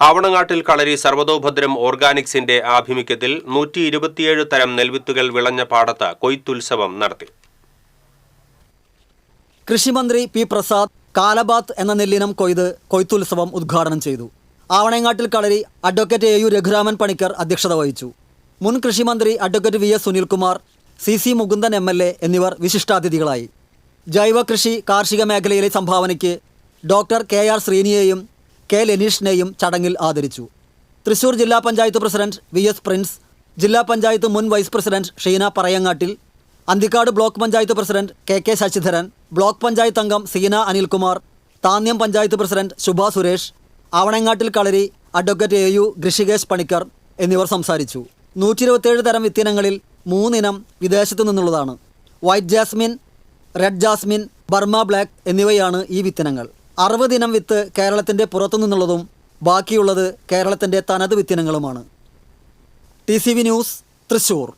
ആവണങ്ങാട്ടിൽ കളരി സർവതോഭദ്രം ഓർഗാനിക്സിന്റെ ആഭിമുഖ്യത്തിൽ നൂറ്റി ഇരുപത്തിയേഴ് തരം നെൽവിത്തുകൾ വിളഞ്ഞ പാടത്ത് കൊയ്ത്തുത്സവം നടത്തി. കൃഷിമന്ത്രി പി പ്രസാദ് കാലബാത്ത് എന്ന നെല്ലിനം കൊയ്ത് കൊയ്ത്തുത്സവം ഉദ്ഘാടനം ചെയ്തു. Avanangattil Kalari advocate A U Raghuraman Panicker അധ്യക്ഷത വഹിച്ചു. മുൻ കൃഷിമന്ത്രി advocate V S Sunilkumar C C Mukundan M L A എന്നിവർ വിശിഷ്ടാതിഥികളായി. ജൈവ കൃഷി കാർഷിക മേഖലയിലെ സംഭാവനയ്ക്ക് ഡോക്ടർ കെ ആർ ശ്രീനിയെയും കെ ലെനീഷിനെയും ചടങ്ങിൽ ആദരിച്ചു. തൃശൂർ ജില്ലാ panchayat president V S Prince ജില്ലാ പഞ്ചായത്ത് മുൻ vice president Sheena Parayangattil Anthikad block panchayat president K K Sasidharan block panchayat അംഗം Seena Anilkumar Thanyam panchayat president Shubha Suresh Avanangattil Kalari advocate A U Rishikesh Panicker എന്നിവർ സംസാരിച്ചു. നൂറ്റി ഇരുപത്തേഴ് തരം വിത്തിനങ്ങളിൽ മൂന്നിനം വിദേശത്തു നിന്നുള്ളതാണ്. White jasmine red jasmine Burma black എന്നിവയാണ് ഈ വിത്തിനങ്ങൾ. അറുപതിനം വിത്ത് കേരളത്തിന്റെ പുറത്തു നിന്നുള്ളതും ബാക്കിയുള്ളത് കേരളത്തിന്റെ തനത് വിത്തിനങ്ങളുമാണ്. T news Thrissur